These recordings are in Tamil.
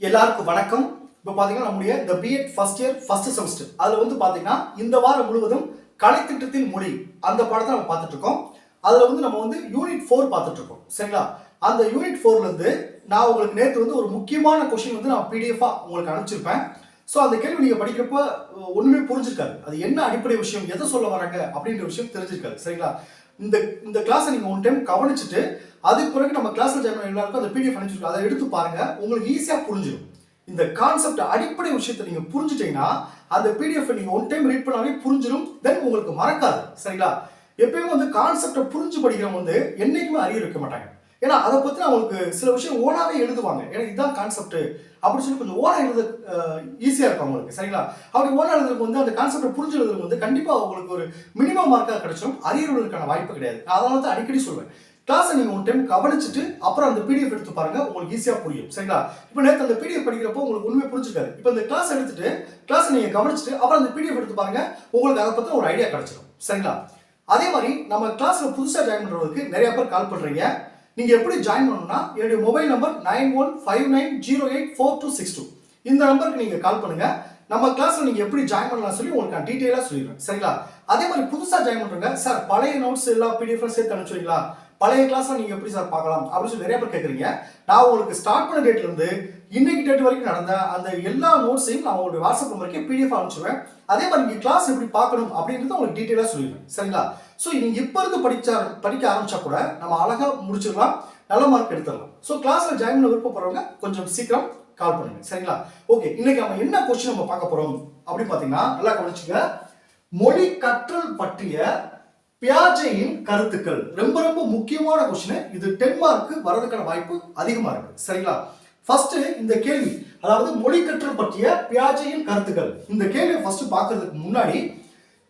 எல்லாருக்கும் வணக்கம். இப்போ பார்த்தீங்கன்னா நம்முடைய the BEd first year first semester அதில் வந்து பார்த்தீங்கன்னா இந்த வாரம் முழுவதும் கலைத்திட்டத்தின் மொழி அந்த பாடத்தை நம்ம பார்த்துட்டு இருக்கோம். அதில் வந்து நம்ம வந்து யூனிட் ஃபோர் பார்த்துட்டு இருக்கோம். சரிங்களா? அந்த யூனிட் ஃபோர்லேருந்து நான் உங்களுக்கு நேற்று வந்து ஒரு முக்கியமான கொஷின் வந்து நான் பிடிஎஃபாக உங்களுக்கு அனுப்பிச்சிருப்பேன். ஸோ அந்த கேள்வி நீங்கள் படிக்கிறப்ப ஒன்றுமே புரிஞ்சிருக்காது. அது என்ன அடிப்படை விஷயம் எதை சொல்ல வராங்க அப்படின்ற விஷயம் தெரிஞ்சிருக்காது. சரிங்களா? இந்த இந்த கிளாஸை நீங்கள் ஒன் டைம் கவனிச்சுட்டு அதுக்கு பிறகு நம்ம கிளாஸில் ஜாயின் எல்லாருக்கும் அந்த பிடிஎஃப் அனுப்பிச்சிருக்கோம் அதை எடுத்து பாருங்கள் உங்களுக்கு ஈஸியாக புரிஞ்சிடும் இந்த கான்செப்ட் அடிப்படை விஷயத்தை நீங்கள் புரிஞ்சுட்டீங்கன்னா அந்த பிடிஎஃப் நீங்கள் ஒன் டைம் ரீட் பண்ணாலே புரிஞ்சிடும் தென் உங்களுக்கு மறக்காது. சரிங்களா? எப்பயுமே வந்து கான்செப்டை புரிஞ்சு படிக்கிறவங்க வந்து என்றைக்குமே அறிய வைக்க மாட்டாங்க. ஏன்னா அதை பற்றி அவங்களுக்கு சில விஷயம் ஓனாவே எழுதுவாங்க. ஏன்னா இதுதான் கான்செப்ட் அப்படின்னு சொல்லி கொஞ்சம் ஓனா எழுத ஈஸியாக இருக்கும் அவங்களுக்கு. சரிங்களா? அப்படி ஓனா எழுதுறதுக்கு வந்து அந்த கான்செப்டை புரிஞ்சு எழுதுறதுக்கு வந்து கண்டிப்பாக அவங்களுக்கு ஒரு மினிமம் மார்க்காக கிடைச்சிடும் அறியறதுக்கான வாய்ப்பு கிடையாது. அதனால தான் அடிக்கடி சொல்வேன். கிளாஸை நீங்கள் ஒன் டைம் கவனிச்சுட்டு அப்புறம் அந்த பிடிஎஃப் எடுத்து பாருங்க உங்களுக்கு ஈஸியாக புரியும். சரிங்களா? இப்போ நேற்று அந்த பிடிஎஃப் படிக்கிறப்போ உங்களுக்கு உண்மை புரிஞ்சுக்காது இப்போ இந்த கிளாஸ் எடுத்துட்டு கிளாஸை நீங்கள் கவனிச்சுட்டு அப்புறம் அந்த பிடிஎஃப் எடுத்து பாருங்க உங்களுக்கு அதை பற்றி ஒரு ஐடியா கிடைச்சிடும் சரிங்களா? அதே மாதிரி நம்ம கிளாஸில் புதுசாக ஜாயின் பண்ணுறதுக்கு நிறைய பேர் கால் பண்ணுறீங்க நீங்கள் எப்படி ஜாயின் பண்ணணும்னா என்னுடைய mobile number nine one five nine zero eight four two six two இந்த நம்பருக்கு நீங்கள் கால் பண்ணுங்கள் நம்ம கிளாஸ்ல நீங்கள் எப்படி ஜாயின் பண்ணலாம் சொல்லி உங்களுக்கு நான் டீட்டெயிலாக சொல்லிடுறேன். சரிங்களா? அதே மாதிரி புதுசாக ஜாயின் பண்ணுறேங்க சார் பழைய நோட்ஸ் எல்லாம் பிடிஎஃப்லாம் சேர்த்து அனுப்பிச்சுங்களா பழைய கிளாஸ்ல நீங்க எப்படி சார் பார்க்கலாம்? அப்படின்னு சொல்லி நிறைய பேர் கேட்குறீங்க நான் உங்களுக்கு ஸ்டார்ட் பண்ண டேட்ல இருந்து இன்னைக்கு டேட் வரைக்கும் நடந்த அந்த எல்லா நோட்ஸையும் நான் உங்களுடைய வாட்ஸ்அப் நம்பருக்கு பிடிஎஃப் அனுப்பிச்சுவேன் அதே மாதிரி நீங்க கிளாஸ் எப்படி பார்க்கணும் அப்படின்றத உங்களுக்கு டீட்டெயிலாக சொல்லிடுவேன் சரிங்களா? ஸோ நீங்க இப்போ இருந்து படிச்சா படிக்க ஆரம்பிச்சா கூட நம்ம அழகா முடிச்சிடலாம். நல்ல மார்க் எடுத்துடலாம். ஸோ கிளாஸ்ல ஜாயின் பண்ண விருப்பப்படுறவங்க கொஞ்சம் சீக்கிரம் கால் பண்ணுங்க. சரிங்களா? ஓகே இன்னைக்கு நம்ம என்ன கொஸ்டின் நம்ம பார்க்க போறோம்? அப்படின்னு பார்த்தீங்கன்னா நல்லா கவனிச்சுங்க மொழி கற்றல் பற்றிய பியாஜையின் கருத்துக்கள். ரொம்ப ரொம்ப முக்கியமான கொஸ்டின் இது டென் மார்க்கு வரதுக்கான வாய்ப்பு அதிகமா இருக்கு. சரிங்களா? ஃபர்ஸ்ட் இந்த கேள்வி. அதாவது மொழி கற்றல் பற்றிய பியாஜையின் கருத்துக்கள். இந்த கேள்வியை ஃபர்ஸ்ட் பார்க்கறதுக்கு முன்னாடி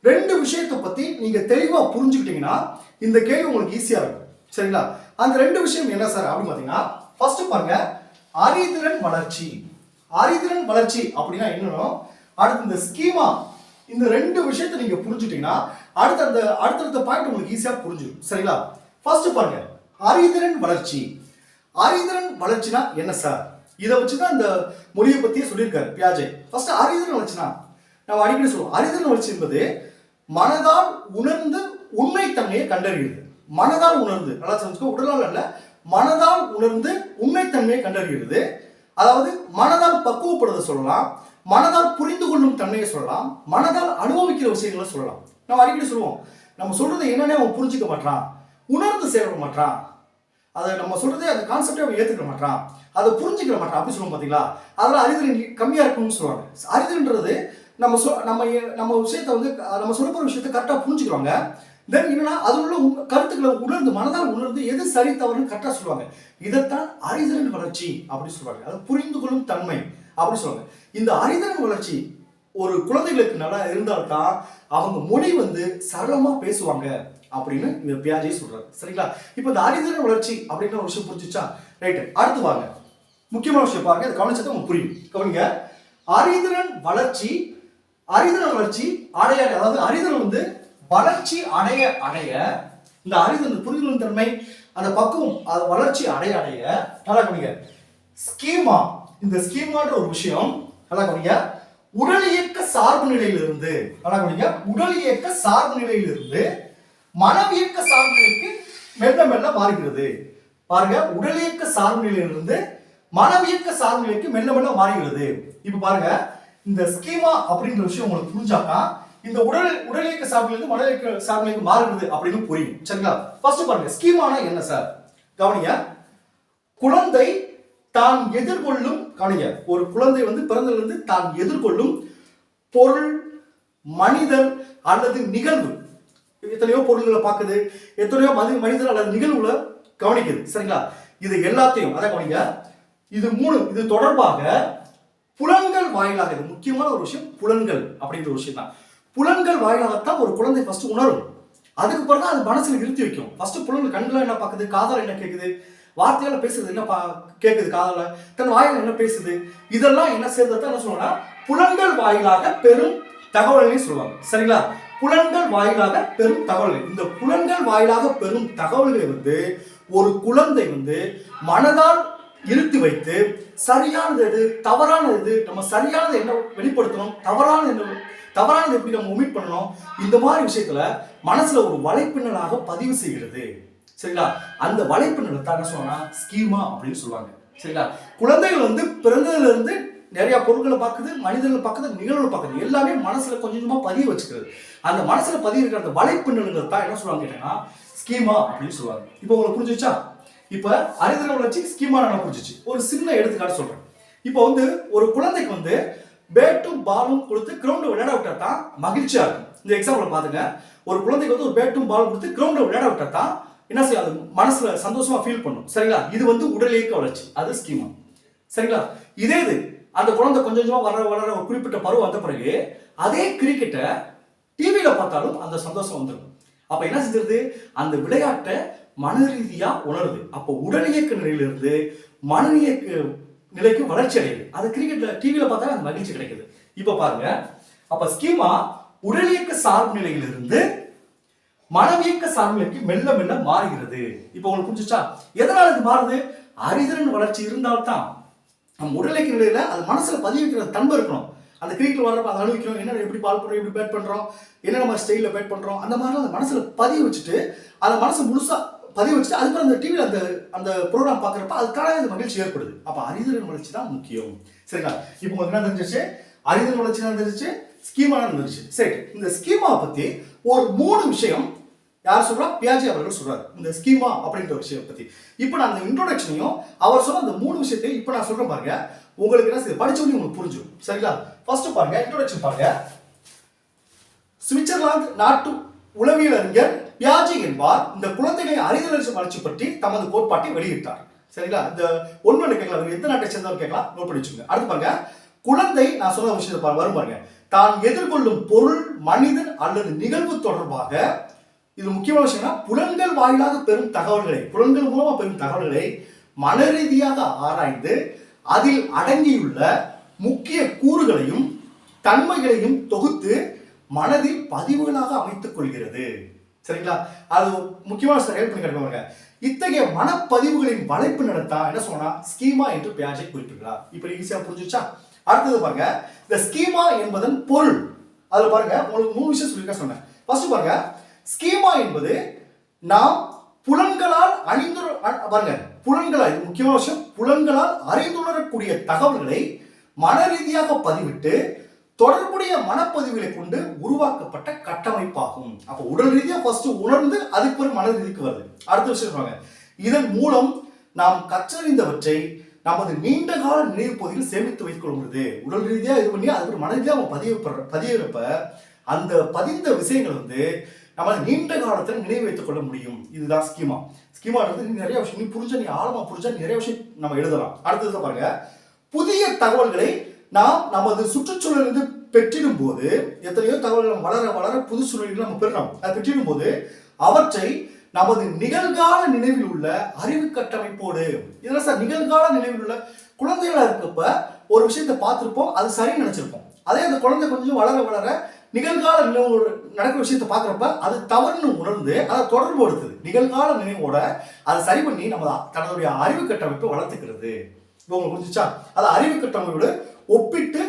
ரெண்டு விஷயத்தை பத்தி நீங்க தெளிவா புரிஞ்சுக்கிட்டீங்கன்னா இந்த கேள்வி உங்களுக்கு ஈஸியா இருக்கும். சரிங்களா? அந்த ரெண்டு விஷயம் என்ன சார்? அப்படின்னு பாத்தீங்கன்னா ஃபர்ஸ்ட் பாருங்க. அறிதிறன் வளர்ச்சி. அறிதிறன் வளர்ச்சி அப்படின்னா என்னன்னா? அடுத்து இந்த ஸ்கீமா இந்த ரெண்டு விஷயத்தை நீங்க புரிஞ்சுட்டீங்கன்னா அடுத்த அந்த அடுத்தடுத்த பாயிண்ட் உங்களுக்கு ஈஸியாக புரிஞ்சிடும் சரிங்களா? ஃபர்ஸ்ட் பாருங்க. அறிதிறன் வளர்ச்சி. அறிதிறன் வளர்ச்சினா என்ன சார் இதை வச்சு தான் இந்த மொழியை பற்றியே சொல்லியிருக்காரு பியாஜே ஃபர்ஸ்ட் அறிதிறன் வளர்ச்சினா நம்ம அடிக்கடி சொல்லுவோம். அறிதிறன் வளர்ச்சி என்பது மனதால் உணர்ந்து உண்மைத்தன்மையை கண்டறியுது மனதால் உணர்ந்து நல்லா தெரிஞ்சுக்கோ உடலால் அல்ல மனதால் உணர்ந்து உண்மைத்தன்மையை கண்டறிகிறது. அதாவது மனதால் பக்குவப்படுத சொல்லலாம். மனதால் புரிந்து கொள்ளும் தன்மையை சொல்லலாம். மனதால் அனுபவிக்கிற விஷயங்களை சொல்லலாம். நம்ம அடிக்கடி சொல்லுவோம். நம்ம சொல்றது என்னன்னே அவன் புரிஞ்சுக்க மாட்டான் உணர்ந்து செயல்பட மாட்டான் அதை நம்ம சொல்றதே அந்த கான்செப்டே அவன் ஏத்துக்க மாட்டான் அதை புரிஞ்சுக்கிற மாட்டான் அப்படி சொல்லுவோம் பாத்தீங்களா? அதெல்லாம் அறிதல் கம்மியா இருக்கும்னு சொல்லுவாங்க. அறிதல்ன்றது நம்ம சொ நம்ம நம்ம விஷயத்த வந்து நம்ம சொல்ல விஷயத்த விஷயத்தை கரெக்டா புரிஞ்சுக்கிறவங்க. தென் என்னன்னா அது உள்ள கருத்துக்களை உணர்ந்து மனதால் உணர்ந்து எது சரி தவறுன்னு கரெக்டாக சொல்லுவாங்க. இதைத்தான் அறிதலின் வளர்ச்சி அப்படின்னு சொல்லுவாங்க. அது புரிந்து கொள்ளும் தன்மை அப்படின்னு சொல்லுவாங்க. இந்த அறிதலின் வளர்ச்சி ஒரு குழந்தைகளுக்கு நல்லா இருந்தால்தான் அவங்க மொழி வந்து சரளமாக பேசுவாங்க அப்படின்னு இந்த பியாஜே சொல்றாரு. சரிங்களா? இப்போ இந்த அறிதலின் வளர்ச்சி அப்படின்ற ஒரு விஷயம் புரிஞ்சுச்சா? ரைட்டு அடுத்து வாங்க. முக்கியமான விஷயம் பாருங்க. இதை கவனிச்சது உங்களுக்கு புரியும். கவனிங்க. அறிதிறன் வளர்ச்சி அறிதிறன் வளர்ச்சி அடைய அதாவது அறிதிறன் வந்து வளர்ச்சி அடைய அடைய. இந்த அறிதல் புரிதலின் தன்மை அந்த பக்குவம் அது வளர்ச்சி அடைய அடைய. நல்லா கவனிங்க. ஸ்கீமா. இந்த ஸ்கீமான்ற ஒரு விஷயம் நல்லா கவனிங்க. உடல் இயக்க சார்பு நிலையிலிருந்து நல்லா உடல் இயக்க சார்பு நிலையிலிருந்து மனவியக்க சார்பு நிலைக்கு மெல்ல மெல்ல மாறுகிறது. பாருங்க உடல் இயக்க சார்பு நிலையிலிருந்து மனவியக்க சார்பு நிலைக்கு மெல்ல மெல்ல மாறுகிறது. இப்ப பாருங்க இந்த ஸ்கீமா அப்படின்ற விஷயம் உங்களுக்கு புரிஞ்சாக்கா இந்த உடல் உடல் இயக்க சார்பிலிருந்து மன இயக்க சார்பிலிருந்து நிலைக்கு மாறுகிறது அப்படின்னு புரியும். சரிங்களா? ஃபர்ஸ்ட் பாருங்க ஸ்கீமானா என்ன சார் கவனிங்க. குழந்தை தான் எதிர்கொள்ளும் கவனிங்க ஒரு குழந்தை வந்து பிறந்திலிருந்து தான் எதிர்கொள்ளும் பொருள் மனிதர் அல்லது நிகழ்வு. எத்தனையோ பொருள்களை பார்க்குது எத்தனையோ மதி மனிதர் அல்லது நிகழ்வுகளை கவனிக்குது. சரிங்களா? இது எல்லாத்தையும் அதை கவனிங்க இது மூணு இது தொடர்பாக புலன்கள் வாயிலாக இது முக்கியமான ஒரு விஷயம் புலன்கள் அப்படின்ற ஒரு விஷயம் தான் புலன்கள் வாயிலாகத்தான் ஒரு குழந்தை ஃபர்ஸ்ட் உணரும். அதுக்கு பிறகு அது மனசுல நிறுத்தி வைக்கும். ஃபர்ஸ்ட் புலன்கள் கண்ணில் என்ன பார்க்குது காதல் என்ன கேட்குது வார்த்தையால பேசுறது என்ன பா கேட்குது காதல? தன் வாயில் என்ன பேசுது? இதெல்லாம் என்ன சேர்ந்தது என்ன சொல்லணும்னா புலன்கள் வாயிலாக பெரும் தகவல்களையும் சொல்லுவாங்க. சரிங்களா? புலன்கள் வாயிலாக பெரும் தகவல்கள். இந்த புலன்கள் வாயிலாக பெரும் தகவல்களை வந்து ஒரு குழந்தை வந்து மனதால் இழுத்து வைத்து சரியானது எது? தவறானது எது? நம்ம சரியானதை என்ன வெளிப்படுத்தணும்? தவறானது என்ன தவறானது எப்படி நம்ம ஒமிட் பண்ணணும்? இந்த மாதிரி விஷயத்துல மனசுல ஒரு வலைப்பின்னலாக பதிவு செய்கிறது. சரிங்களா? அந்த வலைப்பின்னலை தான் என்ன சொல்லுவாங்கன்னா ஸ்கீமா அப்படின்னு சொல்லுவாங்க. சரிங்களா? குழந்தைகள் வந்து பிறந்ததுல இருந்து நிறைய பொருட்களை பார்க்குது மனிதர்களை பார்க்குது நிகழ்வுகளை பார்க்குது. எல்லாமே மனசுல கொஞ்சம் கொஞ்சமா பதிய வச்சுக்கிறது. அந்த மனசுல பதிய இருக்கிற அந்த வலைப்பின்னுங்கிறது தான் என்ன சொல்லுவாங்க கேட்டீங்கன்னா ஸ்கீமா அப்படின்னு சொல்லுவாங்க. இப்போ உங்களுக்கு புரிஞ்சுச்சா இப்போ அறிதல் வளர்ச்சி ஸ்கீமா நான் புரிஞ்சிச்சு ஒரு சின்ன எடுத்துக்காட்டு சொல்றேன். இப்போ வந்து ஒரு குழந்தைக்கு வந்து பேட்டும் பாலும் கொடுத்து கிரவுண்ட் விளையாட விட்டா தான் மகிழ்ச்சியா இருக்கும். இந்த எக்ஸாம்பிள் பாத்துங்க. ஒரு குழந்தைக்கு வந்து ஒரு பேட்டும் பாலும் கொடுத்து கிரவுண்ட் விளையாட விட்டா தான் என்ன செய்யும்? அது மனசுல சந்தோஷமா ஃபீல் பண்ணும். சரிங்களா? இது வந்து உடல் இயக்க வளர்ச்சி. அது ஸ்கீமா சரிங்களா? இதே இது. அந்த குழந்தை கொஞ்சம் கொஞ்சமா வளர வளர ஒரு குறிப்பிட்ட பருவம் வந்த பிறகு அதே கிரிக்கெட்டை டிவியில பார்த்தாலும் அந்த சந்தோஷம் வந்துடும். அப்ப என்ன செஞ்சிருது? அந்த விளையாட்டை மன ரீதியா உணருது. அப்போ உடல் இயக்க நிலையிலிருந்து மன இயக்க நிலைக்கு வளர்ச்சி அடையுது. அது கிரிக்கெட்ல டிவியில பார்த்தா அந்த மகிழ்ச்சி கிடைக்குது. இப்ப பாருங்க. அப்ப ஸ்கீமா உடல் இயக்க சார்பு நிலையிலிருந்து மனவியக்க சார்பு மெல்ல மெல்ல மாறுகிறது. இப்போ உங்களுக்கு புரிஞ்சுச்சா? எதனால இது மாறுது? அறிதிறன் வளர்ச்சி இருந்தால்தான். நம்ம உடலைக்கு நிலையில அது மனசுல பதிய வைக்கிற தன்மை இருக்கணும். அந்த கிரிக்கெட் வர்றப்ப அதை அனுபவிக்கிறோம் என்ன எப்படி பால் பண்றோம் எப்படி பேட் பண்றோம் என்ன நம்ம ஸ்டைல பேட் பண்றோம் அந்த மாதிரிலாம் அந்த மனசுல பதிய வச்சுட்டு அதை மனசு முழுசா பதிய வச்சுட்டு அதுக்கப்புறம் அந்த டிவியில் அந்த அந்த ப்ரோக்ராம் பார்க்குறப்ப அதுக்கான இந்த மகிழ்ச்சி ஏற்படுது. அப்போ அறிதலின் வளர்ச்சி தான் முக்கியம். சரிங்களா? இப்போ உங்களுக்கு என்ன தெரிஞ்சிச்சு அறிதல் வளர்ச்சி தான் தெரிஞ்சிச்சு ஸ்கீமா தெரிஞ்சிச்சு சரி இந்த ஸ்கீமாவை பத்தி ஒரு மூணு விஷயம் யார் சொல்றா? பியாஜி அவர்கள் சொல்றாரு. இந்த ஸ்கீமா அப்படின்ற ஒரு விஷயம் பத்தி. இப்போ நான் அந்த இன்ட்ரோடக்ஷனையும் அவர் சொன்ன அந்த மூணு விஷயத்தையும் இப்போ நான் சொல்றேன் பாருங்க. உங்களுக்கு என்ன செய்யுது? உங்களுக்கு புரிஞ்சிடும் சரிங்களா? ஃபர்ஸ்ட் பாருங்க இன்ட்ரோடக்ஷன் பாருங்க. சுவிட்சர்லாந்து நாட்டு உளவியலறிஞர் பியாஜி என்பார் இந்த குழந்தைகளை அறிதல் வளர்ச்சி பற்றி தமது கோட்பாட்டை வெளியிட்டார். சரிங்களா? இந்த ஒன்று கேட்கலாம். எந்த நாட்டை சேர்ந்தவர் கேட்கலாம். நோட் பண்ணி வச்சுங்க அடுத்து பாருங்க குழந்தை நான் சொன்ன விஷயத்தை வரும் பாருங்க. தான் எதிர்கொள்ளும் பொருள் மனிதன் அல்லது நிகழ்வு தொடர்பாக இது முக்கியமான விஷயம்னா புலன்கள் வாயிலாக பெறும் தகவல்களை புலன்கள் மூலமாக பெறும் தகவல்களை மன ரீதியாக ஆராய்ந்து அதில் அடங்கியுள்ள முக்கிய கூறுகளையும் தன்மைகளையும் தொகுத்து மனதில் பதிவுகளாக அமைத்துக் கொள்கிறது. சரிங்களா? அது முக்கியமான ஹெல்ப் பண்ணி கிடைப்பாங்க இத்தகைய மனப்பதிவுகளின் வளைப்பு நடத்தா என்ன சொன்னா ஸ்கீமா என்று பியாஜை குறிப்பிடுகிறார். இப்ப ஈஸியா புரிஞ்சுச்சா? அடுத்தது பாருங்க இந்த ஸ்கீமா என்பதன் பொருள். அதுல பாருங்க உங்களுக்கு மூணு விஷயம் சொல்லிருக்க சொன்னேன். ஃபர்ஸ்ட் பாருங்க ஸ்கீமா என்பது நாம் புலன்களால் அணிந்து பாருங்க புலன்களால் முக்கியமான விஷயம் புலன்களால் அறிந்துணரக்கூடிய தகவல்களை மன ரீதியாக பதிவிட்டு தொடர்புடைய மனப்பதிவுகளை கொண்டு உருவாக்கப்பட்ட கட்டமைப்பாகும். அப்ப உடல் ரீதியாக ஃபர்ஸ்ட் உணர்ந்து அதுக்கு ஒரு மன ரீதிக்கு வருது. அடுத்த விஷயம் சொல்றாங்க. இதன் மூலம் நாம் கற்றறிந்தவற்றை நமது நீண்ட கால நினைவு பகுதியில் சேமித்து வைத்துக் கொள்கிறது உடல் ரீதியாக இது பண்ணி அதுக்கு ஒரு மன ரீதியாக பதிவு பதிவிறப்ப அந்த பதிந்த விஷயங்கள் வந்து நம்ம நீண்ட காலத்தில் நினைவு வைத்துக் கொள்ள முடியும். இதுதான் ஸ்கீமா. ஸ்கீமான்றது நீ நிறைய விஷயம் நீ புரிஞ்ச நீ ஆழமா புரிஞ்ச நிறைய விஷயம் நம்ம எழுதலாம். அடுத்தது பாருங்க. புதிய தகவல்களை நாம் நமது சுற்றுச்சூழலிருந்து பெற்றிடும் போது எத்தனையோ தகவல்கள் வளர வளர புது சூழலில் நம்ம பெறலாம். அதை பெற்றிடும் போது அவற்றை நமது நிகழ்கால நினைவில் உள்ள அறிவு கட்டமைப்போடு இதெல்லாம் சார் நிகழ்கால நினைவில் உள்ள குழந்தைகளா இருக்கப்ப ஒரு விஷயத்தை பார்த்துருப்போம் அது சரின்னு நினைச்சிருப்போம். அதே அந்த குழந்தை கொஞ்சம் வளர வளர நிகழ்கால நினைவோடு நடக்கிற விஷயத்தை பார்க்குறப்ப அது தவறுன்னு உணர்ந்து அதை தொடர்புபடுத்துது நிகழ்கால நினைவோட அதை சரி பண்ணி நம்ம தன்னுடைய அறிவு கட்டமைப்பை வளர்த்துக்கிறது. இப்போ உங்களுக்கு புரிஞ்சுச்சா? அது அறிவு கட்டமைப்போடு ஒப்பிட்டு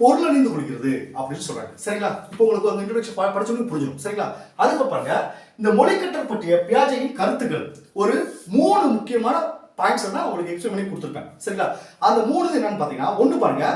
பொருள் அணிந்து கொள்கிறது அப்படின்னு சொல்றாங்க. சரிங்களா? இப்போ உங்களுக்கு அந்த இன்ட்ரடக்ஷன் படிச்சவங்க புரிஞ்சிடும். சரிங்களா? அதுக்கு பாருங்க இந்த மொழி பற்றிய பியாஜையின் கருத்துக்கள். ஒரு மூணு முக்கியமான பாயிண்ட்ஸ் தான் உங்களுக்கு எக்ஸ்பிளைன் பண்ணி கொடுத்துருப்பேன். சரிங்களா? அந்த மூணு என்னன்னு பார்த்தீங்கன்னா ஒன்று பாருங்க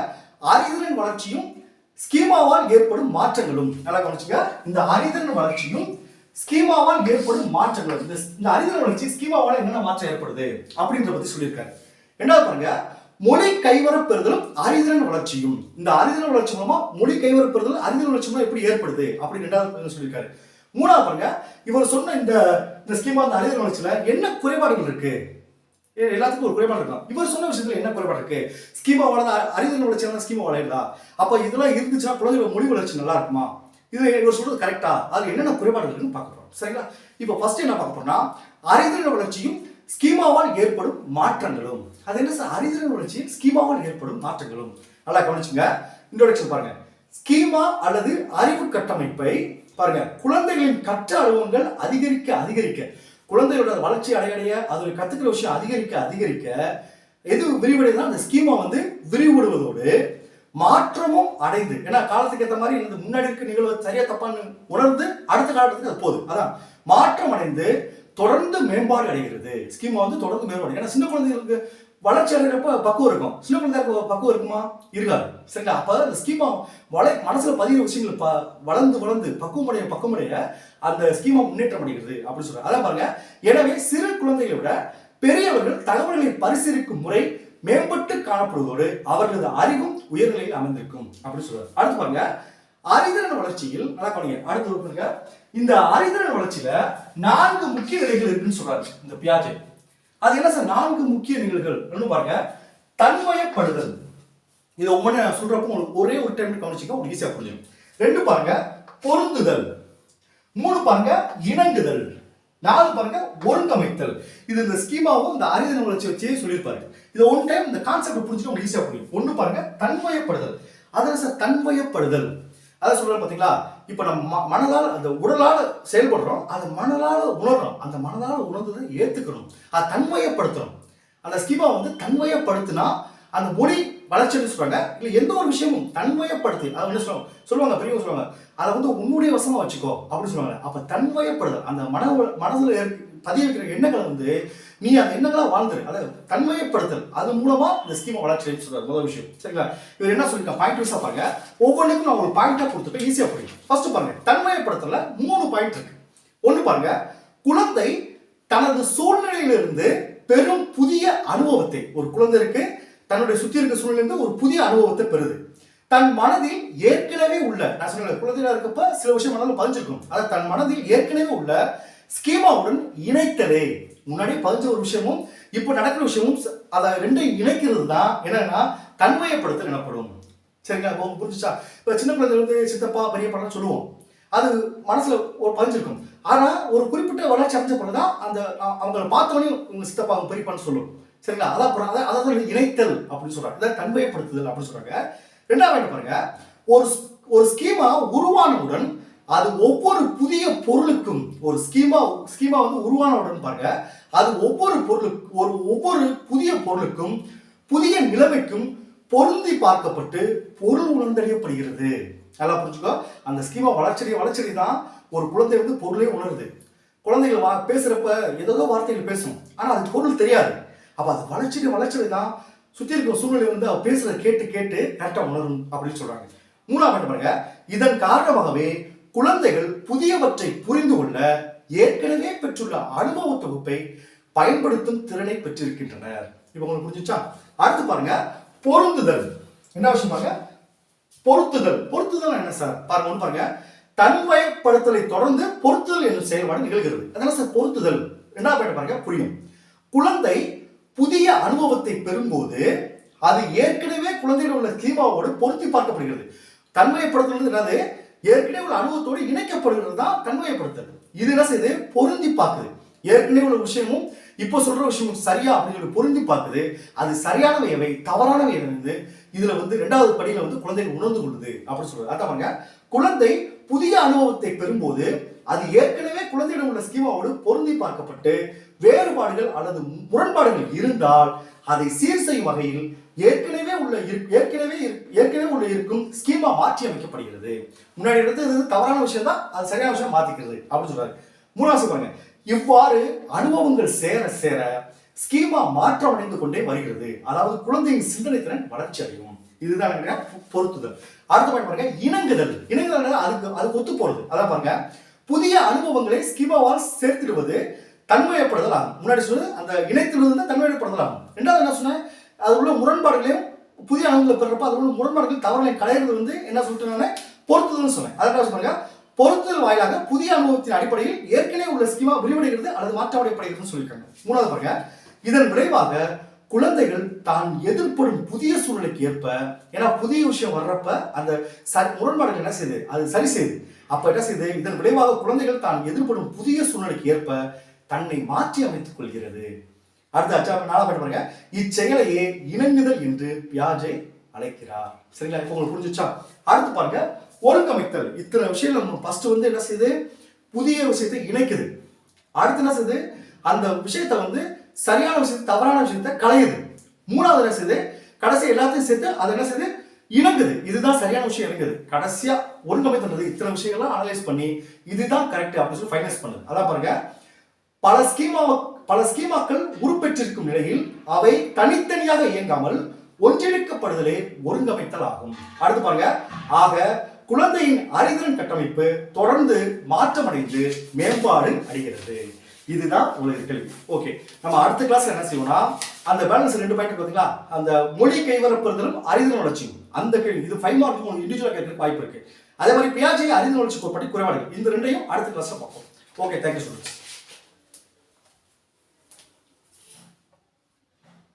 அறிதலின் வளர்ச்சியும் ஸ்கீமாவால் ஏற்படும் மாற்றங்களும். நல்லா கவனிச்சுங்க. இந்த அறிதலின் வளர்ச்சியும் ஸ்கீமாவால் ஏற்படும் மாற்றங்களும். இந்த இந்த அறிதல் வளர்ச்சி ஸ்கீமாவால் என்னென்ன மாற்றம் ஏற்படுது? அப்படின்ற பத்தி சொல்லியிருக்காரு. ரெண்டாவது பாருங்க. மொழி கைவரப்பெறுதலும் அறிதிறன் வளர்ச்சியும். இந்த அறிதிறன் வளர்ச்சி மூலமா மொழி கைவரப் பெறுதல் அறிதிறன் வளர்ச்சி மூலம் எப்படி ஏற்படுது? அப்படின்னு ரெண்டாவது சொல்லியிருக்காரு. மூணாவது பாருங்க. இவர் சொன்ன இந்த இந்த ஸ்கீமா இந்த அறிதிறன் வளர்ச்சியில என்ன குறைபாடுகள் இருக்கு? எல்லாத்துக்கும் ஒரு குறைபாடு இருக்கும் இவர் சொன்ன விஷயத்துல என்ன குறைபாடு இருக்கு? ஸ்கீமா வளர்ந்த அறிதிறன் வளர்ச்சி ஸ்கீமா வளையலா? அப்ப இதெல்லாம் இருந்துச்சுன்னா குழந்தைகளோட மொழி வளர்ச்சி நல்லா இருக்குமா? இது இவர் சொல்றது கரெக்டா அது என்னென்ன குறைபாடு இருக்குன்னு பார்க்க போறோம். சரிங்களா? இப்போ ஃபர்ஸ்ட் என்ன பார்க்க போறோம்னா அறிதிறன் வளர்ச்சியும் ஸ்கீமாவால் ஏற்படும் மாற்றங்களும். அது என்ன சார் அறிதிறன் வளர்ச்சியும் ஸ்கீமாவால் ஏற்படும் மாற்றங்களும். நல்லா கவனிச்சுங்க. இன்ட்ரோடக்ஷன் பாருங்க. ஸ்கீமா அல்லது அறிவு கட்டமைப்பை பாருங்க குழந்தைகளின் கற்ற அனுபவங்கள் அதிகரிக்க அதிகரிக்க குழந்தைகளோட வளர்ச்சி அடையடைய அடைய கற்றுக்கிற கத்துக்கிற விஷயம் அதிகரிக்க அதிகரிக்க எது விரிவடையுதுன்னா அந்த ஸ்கீமை வந்து விரிவுபடுவதோடு மாற்றமும் அடைந்து. ஏன்னா காலத்துக்கு ஏற்ற மாதிரி இந்த முன்னாடி இருக்க நிகழ்வு சரியா தப்பான்னு உணர்ந்து அடுத்த காலத்துக்கு அது போகுது. அதான். மாற்றம் அடைந்து தொடர்ந்து மேம்பாடு அடைகிறது. ஸ்கீமா வந்து தொடர்ந்து மேம்பாடு. ஏன்னா சின்ன குழந்தைகளுக்கு வளர்ச்சி அடைகிறப்ப பக்குவம் இருக்கும். சின்ன குழந்தைகளுக்கு பக்குவம் இருக்குமா? இருக்காது. சரிங்களா? அப்ப அந்த ஸ்கீமா வளை மனசுல பதிகிற விஷயங்கள் ப வளர்ந்து வளர்ந்து பக்குவமுடைய பக்குவமடைய அந்த ஸ்கீமா முன்னேற்றம் அடைகிறது அப்படின்னு சொல்றாங்க. அதான் பாருங்க. எனவே சிறு குழந்தைகளை விட பெரியவர்கள் தகவல்களை பரிசீலிக்கும் முறை மேம்பட்டு காணப்படுவதோடு அவர்களது அறிவும் உயர்நிலையில் அமைந்திருக்கும் அப்படின்னு சொல்றாரு. அடுத்து பாருங்க. அறிதிறன் வளர்ச்சியில் நல்லா பண்ணுங்க அடுத்து பாருங்க. இந்த அறிதிறன் வளர்ச்சியில நான்கு முக்கிய நிலைகள் இருக்குன்னு சொல்றாரு இந்த பியாஜே. அது என்ன சார் நான்கு முக்கிய நிகழ்வுகள். ஒன்று பாருங்க. தன்மயப்படுதல் இதை ஒவ்வொன்று நான் சொல்றப்போ உங்களுக்கு ஒரே ஒரு டைம் கவனிச்சுக்க உங்களுக்கு ஈஸியாக புரிஞ்சிடும். ரெண்டு பாருங்க பொருந்துதல். மூணு பாருங்க இணங்குதல். நாலு பாருங்க ஒருங்கமைத்தல் இது இந்த ஸ்கீமாவும் இந்த அறிதல் வளர்ச்சி வச்சே சொல்லியிருப்பாரு. இது ஒன் டைம் இந்த கான்செப்ட் புரிஞ்சுட்டு உங்களுக்கு ஈஸியாக புரியும். ஒன்று பாருங்க தன்மயப்படுதல் அதில் சார் தன்மயப்படுதல் அதை சொல்கிறேன் பார்த்தீங்களா இப்போ நம்ம ம- மனதால் அந்த உடலால் செயல்படுறோம் அதை மனதால் உணர்றோம். அந்த மனதால் உணர்ந்ததை ஏற்றுக்கிறோம் அதை தன்மயப்படுத்துறோம். அந்த ஸ்கீமா வந்து தன்மையப்படுத்தினா அந்த மொழி வளர்ச்சின்னு சொல்றாங்க. இல்லை எந்த ஒரு விஷயமும் தன்மையப்படுத்தி அதை என்ன சொல்லுவாங்க? சொல்லுவாங்க பெரியவங்க சொல்லுவாங்க அதை வந்து உன்னுடைய வசமாக வச்சுக்கோ அப்படின்னு சொல்லுவாங்க. அப்போ தன்மையப்படுதல் அந்த மன மனதில் பதிய வைக்கிற எண்ணங்களை வந்து நீ அந்த எண்ணங்களா வாழ்ந்துரு. அதாவது தன்மையப்படுத்தல். அது மூலமா இந்த ஸ்கீமை வளர்ச்சி சொல்றாரு முதல் விஷயம். சரிங்களா? இவர் என்ன சொல்லிருக்கா பாயிண்ட் வைஸா பாருங்க. ஒவ்வொன்றுக்கும் நான் ஒரு பாயிண்டா கொடுத்துட்டு ஈஸியா புரியும் ஃபர்ஸ்ட் பாருங்க தன்மையப்படுத்தல மூணு பாயிண்ட் இருக்கு. ஒண்ணு பாருங்க குழந்தை தனது சூழ்நிலையிலிருந்து பெரும் புதிய அனுபவத்தை. ஒரு குழந்தை இருக்கு தன்னுடைய சுத்தி இருக்க சூழ்நிலையிலிருந்து ஒரு புதிய அனுபவத்தை பெறுது. தன் மனதில் ஏற்கனவே உள்ள நான் சொன்ன குழந்தையா இருக்கப்ப சில விஷயம் மனதில் பதிஞ்சிருக்கும். அதை தன் மனதில் ஏற்கனவே உள்ள ஸ்கீமாவுடன் இணைத்தலே முன்னாடி பதிஞ்ச ஒரு விஷயமும் இப்போ நடக்கிற விஷயமும் அதை ரெண்டையும் இணைக்கிறது தான் என்னன்னா தன்மையப்படுத்தல் எனப்படும். சரிங்களா? இப்போ புரிஞ்சுச்சா? இப்போ சின்ன குழந்தை வந்து சித்தப்பா பெரியப்பாலாம் சொல்லுவோம். அது மனசுல ஒரு பதிஞ்சிருக்கும் ஆனால் ஒரு குறிப்பிட்ட வளர்ச்சி அடைஞ்ச பிறகுதான் அந்த அவங்களை அவங்கள உங்கள் சித்தப்பா அவங்க பெரியப்பான்னு சொல்லும். சரிங்களா? அதான் அப்புறம் அதான் அதாவது இணைத்தல் அப்படின்னு சொல்கிறாங்க இதான் தன்மையப்படுத்துதல் அப்படின்னு சொல்கிறாங்க ரெண்டாவது பாருங்க. ஒரு ஸ்- ஒரு ஸ்கீமா உருவானவுடன் அது ஒவ்வொரு புதிய பொருளுக்கும் ஒரு ஸ்கீமா ஸ்கீமா வந்து உருவானவுடன் பாருங்க. அது ஒவ்வொரு பொருளுக்கு ஒரு ஒவ்வொரு புதிய பொருளுக்கும் புதிய நிலைமைக்கும் பொருந்தி பார்க்கப்பட்டு பொருள் உணர்ந்தறியப்படுகிறது. நல்லா புரிஞ்சுக்கோ? அந்த ஸ்கீமா வளர்ச்சி வளர்ச்சி தான் ஒரு குழந்தை வந்து பொருளே உணருது. குழந்தைகள் வா பேசுறப்ப ஏதோ வார்த்தைகள் பேசும். ஆனால் அது பொருள் தெரியாது. அப்போ அது வளர்ச்சி வளர்ச்சி தான் சுற்றி இருக்கிற சூழ்நிலை வந்து அவள் பேசுகிறத கேட்டு கேட்டு கரெக்டாக உணரும் அப்படின்னு சொல்கிறாங்க மூணாவது என்ன பாருங்க. இதன் காரணமாகவே குழந்தைகள் புதியவற்றை புரிந்து கொள்ள ஏற்கனவே பெற்றுள்ள அனுபவ தொகுப்பை பயன்படுத்தும் திறனை பெற்றிருக்கின்றனர். இப்போ உங்களுக்கு புரிஞ்சுச்சா? அடுத்து பாருங்க பொருந்துதல். என்ன விஷயம் பாருங்க? பொருத்துதல். பொருத்துதல் என்ன சார்? பாருங்க ஒண்ணு பாருங்க. தன்மயப்படுத்தலை தொடர்ந்து பொருத்துதல் என்னும் செயல்பாடு நிகழ்கிறது. அதனால சார் பொருத்துதல். ரெண்டாவது பாயிண்ட் பாருங்க புரியும். குழந்தை புதிய அனுபவத்தை பெறும்போது அது ஏற்கனவே குழந்தையில் உள்ள தீமாவோடு பொருத்தி பார்க்கப்படுகிறது. தன்மையப்படுத்துறது என்னது? ஏற்கனவே உள்ள அனுபவத்தோடு இணைக்கப்படுகிறது தான் தன்மையப்படுத்தல் இது என்ன செய்யுது? பொருந்தி பார்க்குது. ஏற்கனவே உள்ள விஷயமும் இப்போ சொல்ற விஷயமும் சரியா அப்படின்னு சொல்லி பொருந்தி பார்க்குது. அது சரியானவை எவை? தவறானவை என்னது இதுல வந்து ரெண்டாவது படியில வந்து குழந்தைகள் உணர்ந்து கொள்ளுது அப்படின்னு சொல்றது அதான் பாருங்க. குழந்தை புதிய அனுபவத்தை பெறும்போது அது ஏற்கனவே குழந்தையிடம் உள்ள ஸ்கீமாவோடு பொருந்தி பார்க்கப்பட்டு வேறுபாடுகள் அல்லது முரண்பாடுகள் இருந்தால் அதை சீர் செய்யும் வகையில் ஏற்கனவே உள்ள ஏற்கனவே இரு- இருக்கும்? ஸ்கீமா மாற்றி அமைக்கப்படுகிறது. முன்னாடி எடுத்தது இது தவறான விஷயம் தான் அது சரியான விஷயம் மாத்திக்கிறது அப்படின்னு சொல்றாரு. மூணாவது பாருங்க. இவ்வாறு அனுபவங்கள் சேர சேர ஸ்கீமா மாற்றம் அடைந்து கொண்டே வருகிறது. அதாவது குழந்தையின் சிந்தனை திறன் வளர்ச்சி அடையும். இதுதான் பொருத்துதல். அடுத்த பாயிண்ட் பாருங்க இணங்குதல். இணங்குதல் அதுக்கு அதுக்கு ஒத்து போறது. அதான் பாருங்க. புதிய அனுபவங்களை ஸ்கீமாவால் சேர்த்திடுவது தன்மையப்படுதல் முன்னாடி சொன்னது அந்த இணைத்திடுவது தான் ரெண்டாவது என்ன சொன்னேன்? அது உள்ள முரண்பாடுகளையும் புதிய அனுபவத்தில் பெறப்ப அது உள்ள முரண்பாடுகள் தவறுகளை களையிறது வந்து என்ன சொல்லிட்டு பொறுத்துதல்னு பொருத்துதல்னு சொன்னேன். அதற்காக சொன்னாங்க பொருத்துதல் வாயிலாக புதிய அனுபவத்தின் அடிப்படையில் ஏற்கனவே உள்ள ஸ்கீமா விரிவடைகிறது அல்லது மாற்றமடையப்படுகிறதுன்னு சொல்லியிருக்காங்க. மூணாவது பாருங்க. இதன் விளைவாக குழந்தைகள் தான் எதிர்ப்படும் புதிய சூழ்நிலைக்கு ஏற்ப ஏன்னா புதிய விஷயம் வர்றப்ப அந்த சரி முரண்பாடுகள் என்ன செய்யுது அது சரி செய்யுது அப்ப என்ன செய்யுது இதன் விளைவாக குழந்தைகள் தான் எதிர்ப்படும் புதிய சூழ்நிலைக்கு ஏற்ப தன்னை மாற்றி அமைத்துக் கொள்கிறது. அடுத்து அச்சா நாளா பாயிண்ட் பாருங்க. இச்செயலையே இணங்குதல் என்று பியாஜை அழைக்கிறார். சரிங்களா? இப்போ உங்களுக்கு புரிஞ்சுச்சா? அடுத்து பாருங்க ஒருங்கமைத்தல் இத்தனை விஷயங்கள் நம்ம ஃபர்ஸ்ட் வந்து என்ன செய்யுது? புதிய விஷயத்தை இணைக்குது. அடுத்து என்ன செய்யுது? அந்த விஷயத்தை வந்து சரியான விஷயத்தை தவறான விஷயத்தை களையுது. மூணாவது என்ன செய்யுது? கடைசி எல்லாத்தையும் சேர்த்து அதை என்ன செய்யுது? இணங்குது. இதுதான் சரியான விஷயம் இணங்குது. கடைசியா ஒருங்கமைத்துன்றது இத்தனை விஷயங்கள்லாம் அனலைஸ் பண்ணி இதுதான் கரெக்ட் அப்படின்னு சொல்லி ஃபைனலைஸ் பண்ணுது. அதான் பாருங்க பல ஸ்கீமா பல ஸ்கீமாக்கள் உருப்பெற்றிருக்கும் நிலையில் அவை தனித்தனியாக இயங்காமல் ஒன்றிணைக்கப்படுதலே ஒருங்கமைத்தல் ஆகும் அடுத்து பாருங்க. ஆக குழந்தையின் அறிதிறன் கட்டமைப்பு தொடர்ந்து மாற்றமடைந்து மேம்பாடு அடைகிறது. இதுதான் உங்களுக்கு கேள்வி. ஓகே நம்ம அடுத்த கிளாஸ்ல என்ன செய்வோம்னா அந்த பேலன்ஸ் ரெண்டு பாயிண்ட் பார்த்தீங்களா? அந்த மொழி கைவரப்படுதலும் அறிதல் வளர்ச்சியும். அந்த கேள்வி. இது ஃபைவ் மார்க் உங்களுக்கு இண்டிவிஜுவலாக கேட்கறதுக்கு வாய்ப்பு இருக்கு. அதே மாதிரி பியாஜி அறிதல் வளர்ச்சி பற்றி குறைபாடுகள். இந்த ரெண்டையும் அடுத்த கிளாஸ்ல பார்ப்போம். Okay thank you students